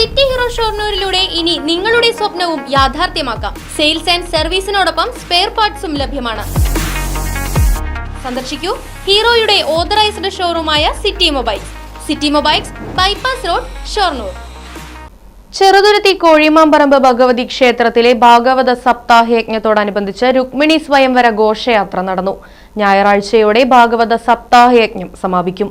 City hero ഷോർണൂരിലൂടെ ഇനി നിങ്ങളുടെ സ്വപ്നവും യാഥാർത്ഥ്യമാക്കാം. സെയിൽസ് ആൻഡ് സർവീസിനോടൊപ്പം സ്പെയർ പാർട്സും ലഭ്യമാണ്. സന്ദർശിക്കൂ ഹീറോയുടെ authorised ഷോറൂമായ city mobiles. City mobiles bypass road Shoranur. Cheruthuruthy Kozhimamparambu Bhagavathi ക്ഷേത്രത്തിലെ ഭാഗവത സപ്താഹയജ്ഞത്തോടനുബന്ധിച്ച് രുക്മിണി സ്വയംവര ഘോഷയാത്ര നടന്നു. ഞായറാഴ്ചയോടെ ഭാഗവത സപ്താഹയജ്ഞം സമാപിക്കും.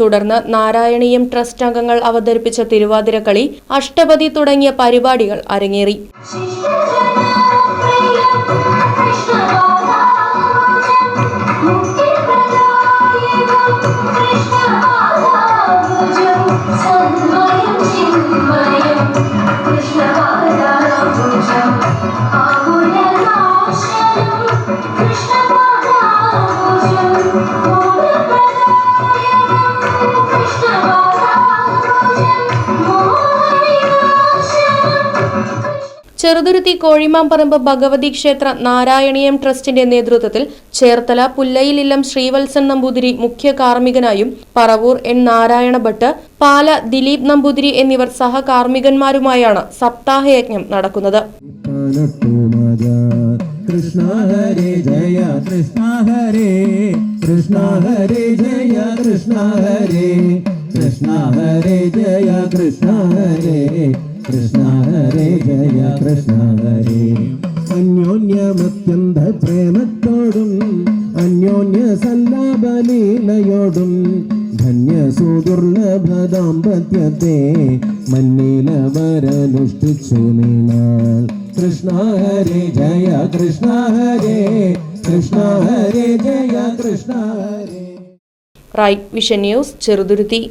തുടർന്ന് നാരായണീയം ട്രസ്റ്റ് അംഗങ്ങൾ അവതരിപ്പിച്ച തിരുവാതിരക്കളി അഷ്ടപതി തുടങ്ങിയ പരിപാടികൾ അരങ്ങേറി. ചെറുതുരുത്തി കോഴിമാമ്പറമ്പ് ഭഗവതി ക്ഷേത്ര നാരായണീയം ട്രസ്റ്റിന്റെ നേതൃത്വത്തിൽ ചേർത്തല പുല്ലയിലില്ലം ശ്രീവത്സൻ നമ്പൂതിരി മുഖ്യ കാർമ്മികനായും പറവൂർ എൻ നാരായണ ഭട്ട് പാല ദിലീപ് നമ്പൂതിരി എന്നിവർ സഹകാർമ്മികന്മാരുമായാണ് സപ്താഹയജ്ഞം നടക്കുന്നത്. കൃഷ്ണ ഹരേ ജയ കൃഷ്ണ ഹരേ കൃഷ്ണ ഹരേ ജയ കൃഷ്ണ ഹരേ കൃഷ്ണ ഹരേ ജയ കൃഷ്ണ ഹരേ അന്യോന്യമത്യന്ത പ്രേമത്തോടും അന്യോന്യ സല്ലാപലീലയോടും ധന്യ സുദുർലഭ ദാമ്പത്യത്തെ മന്നിലവരനുഷ്ഠിച്ചു നീണാൾ. കൃഷ്ണ ഹരേ ജയ കൃഷ്ണ ഹരേ കൃഷ്ണ ഹരേ ജയ കൃഷ്ണ ഹരേ റൈറ്റ് വിഷൻ ന്യൂസ് ചെറുതുരുത്തി.